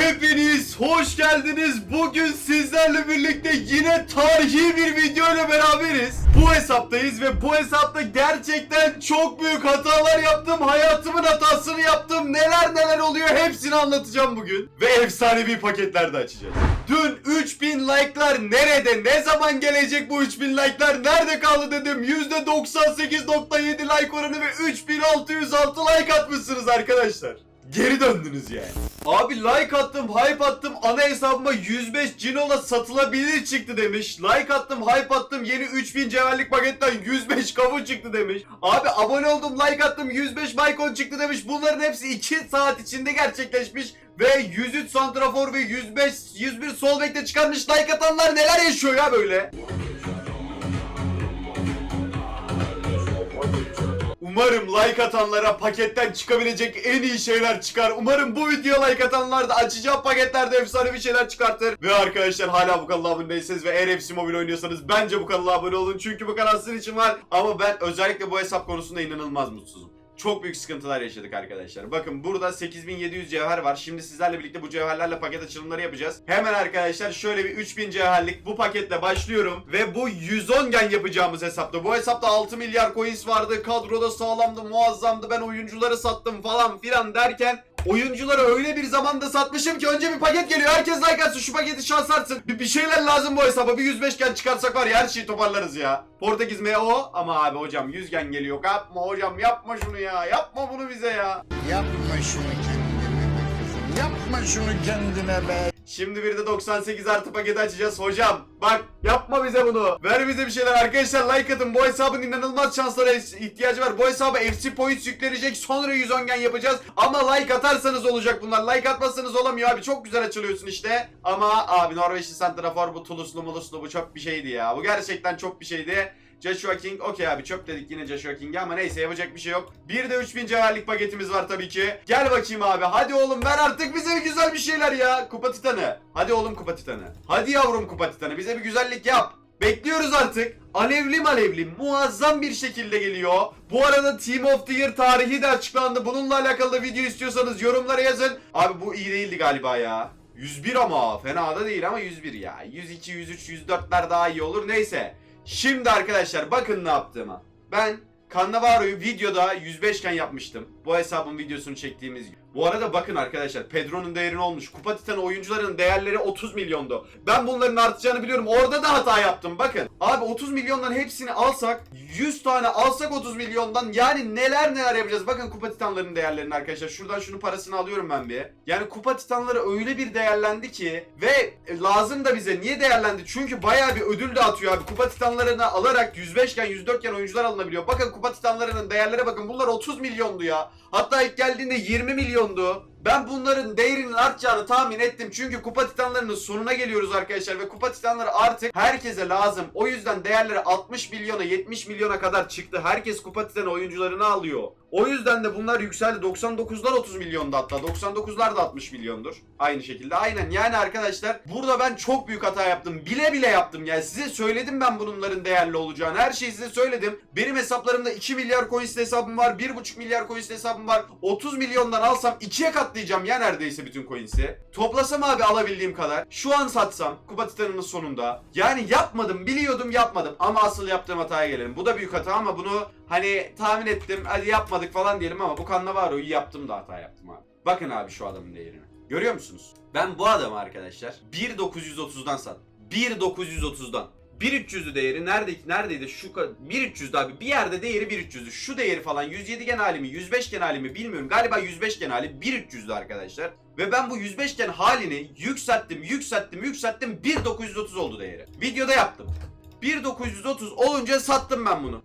Hepiniz hoş geldiniz. Bugün sizlerle birlikte yine tarihi bir video ile beraberiz. Bu hesaptayız ve bu hesapta gerçekten çok büyük hatalar yaptım. Hayatımın hatasını yaptım. Neler neler oluyor hepsini anlatacağım bugün. Ve efsanevi paketler de açacağız. Dün 3000 like'lar nerede? Ne zaman gelecek bu 3000 like'lar? Nerede kaldı dedim. %98.7 like oranı ve 3606 like atmışsınız arkadaşlar. Geri döndünüz yani. Abi like attım, hype attım. Ana hesabıma 105 Cinola satılabilir çıktı demiş. Like attım, hype attım. Yeni 3000 cevherlik paketten 105 kavun çıktı demiş. Abi abone oldum, like attım. 105 Maicon çıktı demiş. Bunların hepsi 2 saat içinde gerçekleşmiş. Ve 103 santrafor ve 105 101 sol bekte çıkarmış like atanlar neler yaşıyor ya böyle? Umarım like atanlara paketten çıkabilecek en iyi şeyler çıkar. Umarım bu videoya like atanlar da açacağım paketlerde efsane bir şeyler çıkartır. Ve arkadaşlar hala bu kanala abone değilseniz ve eğer FC Mobile oynuyorsanız bence bu kanala abone olun. Çünkü bu kanal sizin için var. Ama ben özellikle bu hesap konusunda inanılmaz mutsuzum. Çok büyük sıkıntılar yaşadık arkadaşlar. Bakın burada 8700 cevher var. Şimdi sizlerle birlikte bu cevherlerle paket açılımları yapacağız. Hemen arkadaşlar şöyle bir 3000 cevherlik bu paketle başlıyorum. Ve bu 110 gen yapacağımız hesapta. Bu hesapta 6 milyar coins vardı. Kadroda sağlamdı, muazzamdı. Ben oyuncuları sattım falan filan derken Oyuncuları öyle bir zamanda satmışım ki önce bir paket geliyor. Herkes like atsın şu paketi şans artsın. Bir, bir şeyler lazım bu hesaba. Bir 105 gen çıkarsak var ya her şeyi toparlarız ya. Portekiz MO ama abi hocam 100 gen geliyor. Yapma hocam yapma şunu ya. Yapma bunu bize ya. Yapma şunu kendine be kızım. Yapma şunu kendine be. Şimdi bir de 98 artı paketi açacağız hocam. Bak yapma bize bunu. Ver bize bir şeyler arkadaşlar like atın. Bu hesabın inanılmaz şanslara ihtiyacı var. Bu hesaba FC Points yüklenecek. Sonra 110 gen yapacağız. Ama like atarsanız olacak bunlar. Like atmazsanız olamıyor abi. Çok güzel açılıyorsun işte. Ama abi Norveçli Santrafor bu Tuluslu Muluslu bu çok bir şeydi ya. Bu gerçekten çok bir şeydi. Joshua King okey abi çöp dedik yine Joshua King'e ama neyse yapacak bir şey yok. Bir de 3000 cevherlik paketimiz var tabii ki. Gel bakayım abi hadi oğlum ver artık bize bir güzel bir şeyler ya. Kupa Titanı. Hadi oğlum Kupa Titanı. Hadi yavrum Kupa Titanı bize bir güzellik yap. Bekliyoruz artık. Alevli malevli muazzam bir şekilde geliyor. Bu arada Team of the Year tarihi de açıklandı. Bununla alakalı da video istiyorsanız yorumlara yazın. Abi bu iyi değildi galiba ya. 101 ama fena da değil ama 101 ya. 102, 103, 104'ler daha iyi olur. Neyse. Şimdi arkadaşlar bakın ne yaptığıma. Ben Cannavaro'yu videoda 105 iken yapmıştım. Bu hesabın videosunu çektiğimiz gün. Bu arada bakın arkadaşlar Pedro'nun değeri ne olmuş? Kupa Titanı oyuncuların değerleri 30 milyondu. Ben bunların artacağını biliyorum. Orada da hata yaptım bakın. Abi 30 milyondan hepsini alsak 100 tane alsak 30 milyondan yani neler neler yapacağız. Bakın Kupa Titanların değerlerini arkadaşlar. Şuradan şunu parasını alıyorum ben bir. Yani Kupa Titanları öyle bir değerlendi ki ve lazım da bize. Niye değerlendi? Çünkü bayağı bir ödül de atıyor abi. Kupa Titanlarını alarak 105 iken 104 iken oyuncular alınabiliyor. Bakın Kupa Titanlarının değerlere bakın. Bunlar 30 milyondu ya. Hatta ilk geldiğinde 20 milyondu. Ben bunların değerinin artacağını tahmin ettim. Çünkü kupa titanlarının sonuna geliyoruz arkadaşlar. Ve kupa titanları artık herkese lazım. O yüzden değerleri 60 milyona 70 milyona kadar çıktı. Herkes kupa titanı oyuncularını alıyor. O yüzden de bunlar yükseldi. 99'lar 30 milyonda hatta. 99'lar da 60 milyondur. Aynı şekilde. Aynen yani arkadaşlar burada ben çok büyük hata yaptım. Bile bile yaptım. Yani size söyledim ben bunların değerli olacağını. Her şeyi size söyledim. Benim hesaplarımda 2 milyar coins hesabım var. 1,5 milyar coins hesabım var. 30 milyondan alsam 2'ye katlayacağım ya neredeyse bütün coins'i. Toplasam abi alabildiğim kadar. Şu an satsam Kupa Titanı'nın sonunda. Yani yapmadım. Biliyordum yapmadım. Ama asıl yaptığım hataya gelelim. Bu da büyük hata ama bunu hani tahmin ettim. Hadi yapmadık falan diyelim ama bu Cannavaro'yu yaptım da hata yaptım abi. Bakın abi şu adamın değerini. Görüyor musunuz? Ben bu adamı arkadaşlar 1.930'dan sattım. 1.930'dan. 1.300'lü değeri nerede, neredeydi? Şu ka- 1.300'dü abi. Bir yerde değeri 1.300'dü. Şu değeri falan 107 gen hali mi 105 gen hali mi bilmiyorum. Galiba 105 gen hali 1.300'dü arkadaşlar. Ve ben bu 105 gen halini yükselttim, yükselttim, yükselttim. 1.930 oldu değeri. Videoda yaptım. 1.930 olunca sattım ben bunu.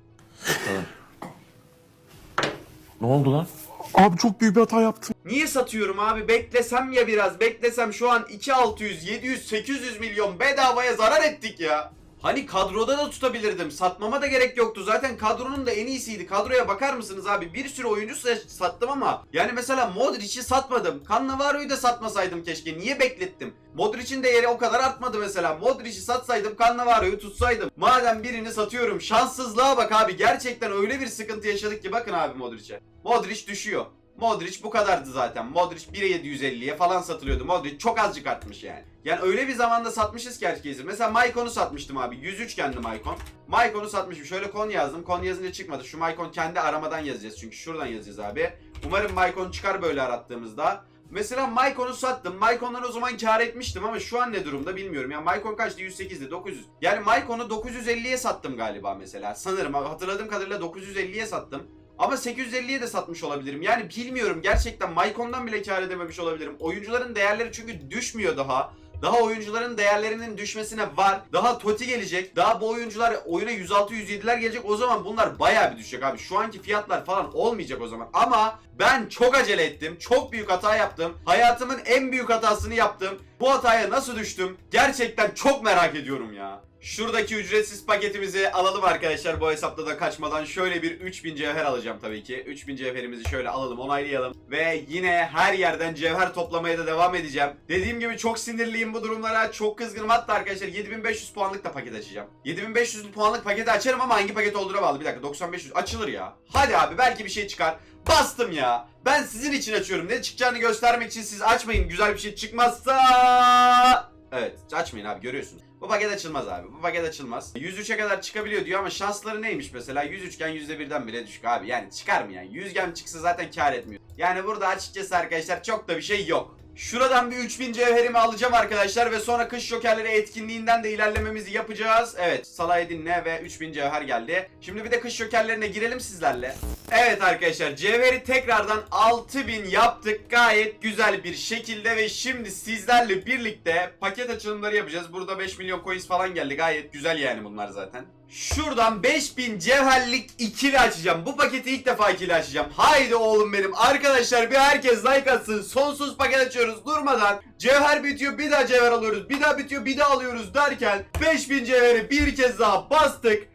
Ne oldu lan? Abi çok büyük bir hata yaptım. Niye satıyorum abi? Beklesem ya biraz. Beklesem şu an 2600, 700, 800 milyon bedavaya zarar ettik ya. Hani kadroda da tutabilirdim. Satmama da gerek yoktu. Zaten kadronun da en iyisiydi. Kadroya bakar mısınız abi? Bir sürü oyuncu sa- sattım ama. Yani mesela Modric'i satmadım. Cannavaro'yu da satmasaydım keşke. Niye beklettim? Modric'in değeri o kadar artmadı mesela. Modric'i satsaydım Cannavaro'yu tutsaydım. Madem birini satıyorum. Şanssızlığa bak abi. Gerçekten öyle bir sıkıntı yaşadık ki. Bakın abi Modric'e. Modric düşüyor. Modric bu kadardı zaten. Modric 1'e 750'ye falan satılıyordu. Modric çok azıcık artmış yani. Yani öyle bir zamanda satmışız ki herkesi. Mesela Maikon'u satmıştım abi. 103 kendi Maikon. Maikon'u satmışım. Şöyle kon yazdım. Kon yazınca çıkmadı. Şu Maikon kendi aramadan yazacağız. Çünkü şuradan yazacağız abi. Umarım Maikon çıkar böyle arattığımızda. Mesela Maikon'u sattım. Maikon'dan o zaman kar etmiştim ama şu an ne durumda bilmiyorum. Ya Maikon kaçtı? 108'di, 900. Yani Maikon'u 950'ye sattım galiba mesela. Sanırım hatırladığım kadarıyla 950'ye sattım. Ama 850'ye de satmış olabilirim. Yani bilmiyorum. Gerçekten Maikon'dan bile kar edememiş olabilirim. Oyuncuların değerleri çünkü düşmüyor daha. Daha oyuncuların değerlerinin düşmesine var. Daha Toti gelecek. Daha bu oyuncular oyuna 106-107'ler gelecek. O zaman bunlar bayağı bir düşecek abi. Şu anki fiyatlar falan olmayacak o zaman. Ama ben çok acele ettim. Çok büyük hata yaptım. Hayatımın en büyük hatasını yaptım. Bu hataya nasıl düştüm? Gerçekten çok merak ediyorum ya. Şuradaki ücretsiz paketimizi alalım arkadaşlar bu hesapta da kaçmadan. Şöyle bir 3000 cevher alacağım tabii ki. 3000 cevherimizi şöyle alalım onaylayalım. Ve yine her yerden cevher toplamaya da devam edeceğim. Dediğim gibi çok sinirliyim bu durumlara. Çok kızgınım. Hatta arkadaşlar 7500 puanlık da paket açacağım. 7500 puanlık paketi açarım ama hangi paket olduğuna bağlı. Bir dakika 9500 açılır ya. Hadi abi belki bir şey çıkar. Bastım ya. Ben sizin için açıyorum. Ne çıkacağını göstermek için siz açmayın. Güzel bir şey çıkmazsa... Evet açmayın abi görüyorsunuz. Bu paket açılmaz abi. Bu paket açılmaz. 103'e kadar çıkabiliyor diyor ama şansları neymiş mesela? 103 iken %1'den bile düşük abi. Yani çıkar mı yani? 100 gem çıksa zaten kar etmiyor. Yani burada açıkçası arkadaşlar çok da bir şey yok. Şuradan bir 3000 cevherimi alacağım arkadaşlar ve sonra kış jokerleri etkinliğinden de ilerlememizi yapacağız. Evet Salah'ı dinle ve 3000 cevher geldi. Şimdi bir de kış jokerlerine girelim sizlerle. Evet arkadaşlar cevheri tekrardan 6000 yaptık gayet güzel bir şekilde ve şimdi sizlerle birlikte paket açılımları yapacağız. Burada 5 milyon coins falan geldi gayet güzel yani bunlar zaten. Şuradan 5000 cevherlik ikili açacağım. Bu paketi ilk defa ikili açacağım. Haydi oğlum benim. Arkadaşlar bir herkes like atsın. Sonsuz paket açıyoruz durmadan. Cevher bitiyor bir daha cevher alıyoruz. Bir daha bitiyor bir daha alıyoruz derken 5000 cevheri bir kez daha bastık.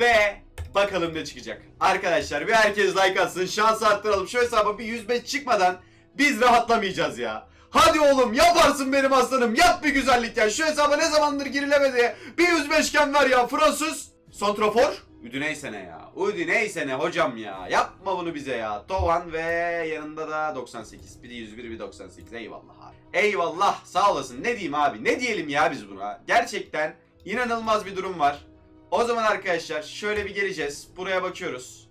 Ve bakalım ne çıkacak. Arkadaşlar bir herkes like atsın. Şans arttıralım. Şu hesaba bir 105 çıkmadan biz rahatlamayacağız ya. Hadi oğlum yaparsın benim aslanım. Yap bir güzellik ya. Şu hesaba ne zamandır girilemedi. Bir 105 ken ver ya. Fransız. Santrafor. Udinese ne ya? Udinese ne hocam ya? Yapma bunu bize ya. Tovan ve yanında da 98. Bir de 101 bir 98. Eyvallah abi. Eyvallah sağ olasın. Ne diyeyim abi? Ne diyelim ya biz buna? Gerçekten inanılmaz bir durum var. O zaman arkadaşlar şöyle bir geleceğiz. Buraya bakıyoruz.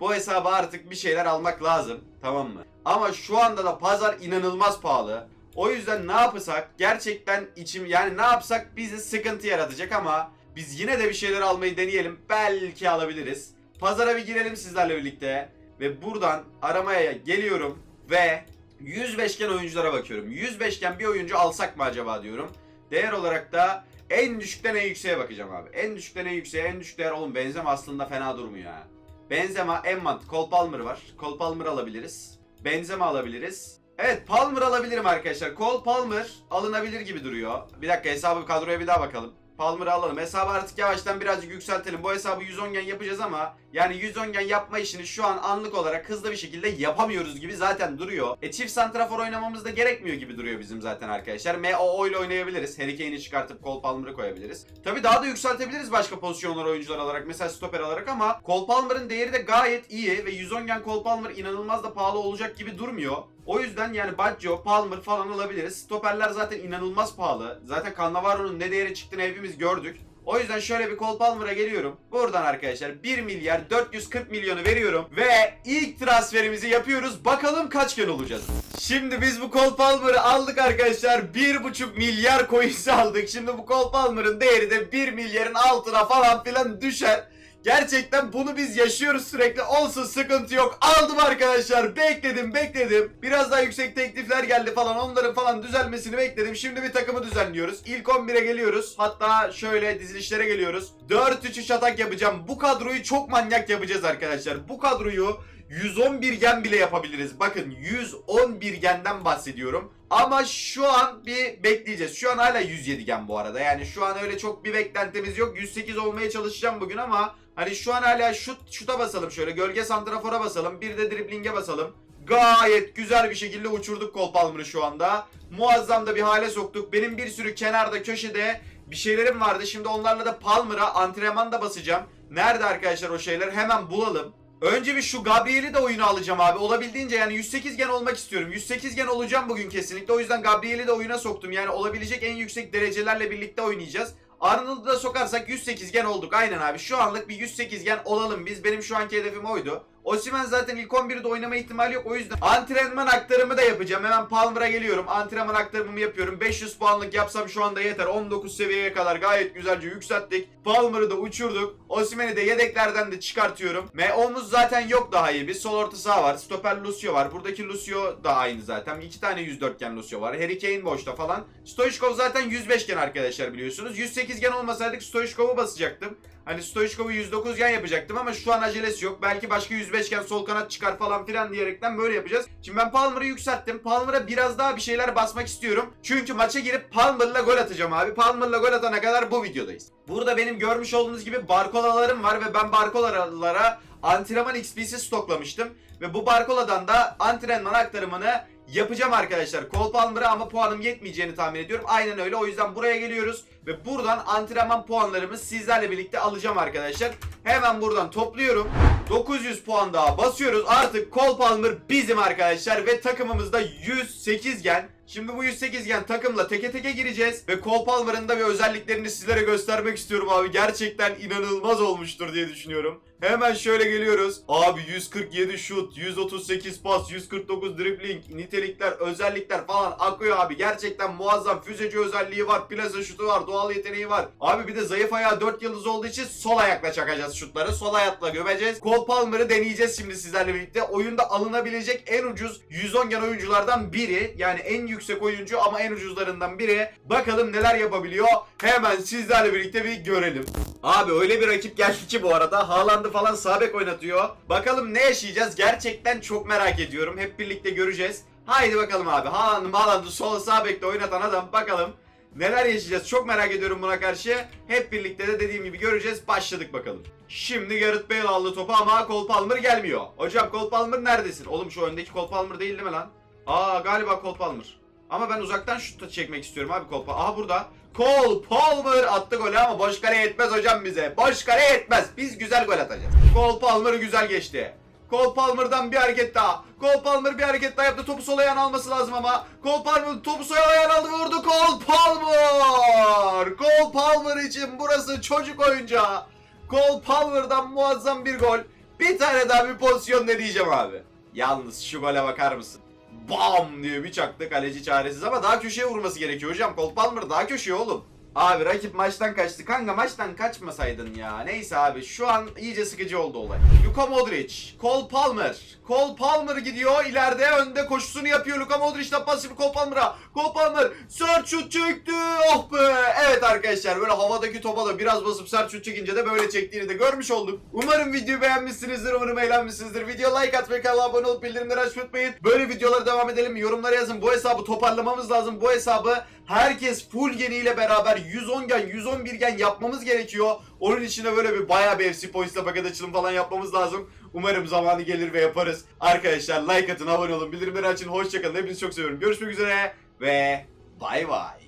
Bu hesaba artık bir şeyler almak lazım. Tamam mı? Ama şu anda da pazar inanılmaz pahalı. O yüzden ne yapsak gerçekten içim yani ne yapsak bizi sıkıntı yaratacak ama biz yine de bir şeyler almayı deneyelim. Belki alabiliriz. Pazara bir girelim sizlerle birlikte. Ve buradan aramaya geliyorum ve 105 gen oyunculara bakıyorum. 105 gen bir oyuncu alsak mı acaba diyorum. Değer olarak da en düşükten en yükseğe bakacağım abi. En düşükten en yükseğe en düşük değer oğlum Benzema aslında fena durmuyor ha. Benzema en mantıklı. Cole Palmer var. Cole Palmer alabiliriz. Benzema alabiliriz. Evet Palmer alabilirim arkadaşlar. Cole Palmer alınabilir gibi duruyor. Bir dakika hesabı kadroya bir daha bakalım. Palmer'ı alalım. Hesabı artık yavaştan birazcık yükseltelim. Bu hesabı 110 gen yapacağız ama yani 110 gen yapma işini şu an anlık olarak hızlı bir şekilde yapamıyoruz gibi zaten duruyor. E çift santrafor oynamamız da gerekmiyor gibi duruyor bizim zaten arkadaşlar. MOO ile oynayabiliriz. Harry Kane'i çıkartıp Cole Palmer'ı koyabiliriz. Tabi daha da yükseltebiliriz başka pozisyonlar oyuncular alarak. Mesela stoper alarak ama Cole Palmer'ın değeri de gayet iyi ve 110 gen Cole Palmer inanılmaz da pahalı olacak gibi durmuyor. O yüzden yani Baggio, Palmer falan alabiliriz. Stoperler zaten inanılmaz pahalı. Zaten Cannavaro'nun ne değeri çıktığını hepimiz gördük. O yüzden şöyle bir Cole Palmer'a geliyorum. Buradan arkadaşlar 1 milyar 440 milyonu veriyorum. Ve ilk transferimizi yapıyoruz. Bakalım kaç gün olacağız. Şimdi biz bu Cole Palmer'ı aldık arkadaşlar. 1,5 milyar coins'i aldık. Şimdi bu Cole Palmer'ın değeri de 1 milyarın altına falan filan düşer. Gerçekten bunu biz yaşıyoruz sürekli. Olsun sıkıntı yok. Aldım arkadaşlar. Bekledim bekledim. Biraz daha yüksek teklifler geldi falan. Onların falan düzelmesini bekledim. Şimdi bir takımı düzenliyoruz. İlk 11'e geliyoruz. Hatta şöyle dizilişlere geliyoruz. 4-3-3 atak yapacağım. Bu kadroyu çok manyak yapacağız arkadaşlar. Bu kadroyu 111 gen bile yapabiliriz. Bakın 111 genden bahsediyorum. Ama şu an bir bekleyeceğiz. Şu an hala 107 gen bu arada. Yani şu an öyle çok bir beklentimiz yok. 108 olmaya çalışacağım bugün ama hani şu an hala şut şuta basalım şöyle. Gölge santrafora basalım. Bir de driblinge basalım. Gayet güzel bir şekilde uçurduk Cole Palmer'ı şu anda. Muazzam da bir hale soktuk. Benim bir sürü kenarda köşede bir şeylerim vardı. Şimdi onlarla da Palmer'a antrenman da basacağım. Nerede arkadaşlar o şeyler? Hemen bulalım. Önce bir şu Gabriel'i de oyuna alacağım abi. Olabildiğince yani 108 gen olmak istiyorum. 108 gen olacağım bugün kesinlikle. O yüzden Gabriel'i de oyuna soktum. Yani olabilecek en yüksek derecelerle birlikte oynayacağız. Arnold'u da sokarsak 108 gen olduk. Aynen abi. Şu anlık bir 108 gen olalım biz. Benim şu anki hedefim oydu. Osimhen zaten ilk 11'de oynama ihtimali yok. O yüzden antrenman aktarımı da yapacağım. Hemen Palmer'a geliyorum. Antrenman aktarımımı yapıyorum. 500 puanlık yapsam şu anda yeter. 19 seviyeye kadar gayet güzelce yükselttik. Palmer'ı da uçurduk. Osimhen'i de yedeklerden de çıkartıyorum. Ve omuz zaten yok daha iyi. Bir sol orta saha var. Stoper Lucio var. Buradaki Lucio da aynı zaten. İki tane 104 gen Lucio var. Harry Kane boşta falan. Stoichkov zaten 105 gen arkadaşlar biliyorsunuz. 108 gen olmasaydık Stoichkov'u basacaktım. Hani Stoichkov'u 109 gen yapacaktım ama şu an acelesi yok. Belki başka 105 gen sol kanat çıkar falan filan diyerekten böyle yapacağız. Şimdi ben Palmer'ı yükselttim. Palmer'a biraz daha bir şeyler basmak istiyorum. Çünkü maça girip Palmer'la gol atacağım abi. Palmer'la gol atana kadar bu videodayız. Burada benim görmüş olduğunuz gibi barkolalarım var ve ben barkolalara antrenman XP'si stoklamıştım. Ve bu barkoladan da antrenman aktarımını yapacağım arkadaşlar. Cole Palmer'a ama puanım yetmeyeceğini tahmin ediyorum. Aynen öyle. O yüzden buraya geliyoruz. Ve buradan antrenman puanlarımı sizlerle birlikte alacağım arkadaşlar. Hemen buradan topluyorum. 900 puan daha basıyoruz. Artık Cole Palmer bizim arkadaşlar. Ve takımımızda 108 gen. Şimdi bu 108 gen takımla teke teke gireceğiz. Ve Cole Palmer'ın da bir özelliklerini sizlere göstermek istiyorum abi. Gerçekten inanılmaz olmuştur diye düşünüyorum. Hemen şöyle geliyoruz. Abi 147 şut, 138 pas, 149 dribbling, nitelikler, özellikler falan akıyor abi. Gerçekten muazzam füzeci özelliği var, plaza şutu var, doğal yeteneği var. Abi bir de zayıf ayağı 4 yıldız olduğu için sol ayakla çakacağız şutları. Sol ayakla gömeceğiz. Cole Palmer'ı deneyeceğiz şimdi sizlerle birlikte. Oyunda alınabilecek en ucuz 110 gen oyunculardan biri. Yani en yüksek oyuncu ama en ucuzlarından biri. Bakalım neler yapabiliyor. Hemen sizlerle birlikte bir görelim. Abi öyle bir rakip geldi ki bu arada. Haaland'ı falan sağ bek oynatıyor. Bakalım ne yaşayacağız? Gerçekten çok merak ediyorum. Hep birlikte göreceğiz. Haydi bakalım abi. Haaland'ı Haaland'ı sol sağ bekte oynatan adam. Bakalım neler yaşayacağız? Çok merak ediyorum buna karşı. Hep birlikte de dediğim gibi göreceğiz. Başladık bakalım. Şimdi Gareth Bale aldı topu ama Cole Palmer gelmiyor. Hocam Cole Palmer neredesin? Oğlum şu öndeki Cole Palmer değil değil mi lan? Aa galiba Cole Palmer. Ama ben uzaktan şut çekmek istiyorum abi Cole Palmer. Aha burada. Cole Palmer attı golü ama boş kale yetmez hocam bize. Boş kale yetmez. Biz güzel gol atacağız. Cole Palmer güzel geçti. Cole Palmer'dan bir hareket daha. Cole Palmer bir hareket daha yaptı. Topu sol ayağına alması lazım ama. Cole Palmer topu sol ayağına aldı vurdu. Cole Palmer. Cole Palmer için burası çocuk oyuncağı. Cole Palmer'dan muazzam bir gol. Bir tane daha bir pozisyon ne diyeceğim abi. Yalnız şu gole bakar mısın? Bam diye bir çaktı kaleci çaresiz ama daha köşeye vurması gerekiyor hocam. Cole Palmer daha köşeye oğlum. Abi rakip maçtan kaçtı. Kanka maçtan kaçmasaydın ya. Neyse abi şu an iyice sıkıcı oldu olay. Luka Modric, Cole Palmer. Cole Palmer gidiyor ileride önde koşusunu yapıyor. Luka Modric'den pasifi Cole Palmer'a. Cole Palmer sert şut çekti. Oh be. Evet arkadaşlar böyle havadaki topa da biraz basıp sert çekince de böyle çektiğini de görmüş olduk. Umarım videoyu beğenmişsinizdir. Umarım eğlenmişsinizdir. Video like atmayı, kanala abone olup bildirimleri açmayı unutmayın. Böyle videolara devam edelim? Yorumlara yazın. Bu hesabı toparlamamız lazım. Bu hesabı herkes full geniyle beraber 110 gen, 111 gen yapmamız gerekiyor. Onun için de böyle bir bayağı bir FC Points'la paket açılım falan yapmamız lazım. Umarım zamanı gelir ve yaparız. Arkadaşlar like atın, abone olun, bildirimleri açın. Hoşçakalın. Hepinizi çok seviyorum. Görüşmek üzere ve bay bay.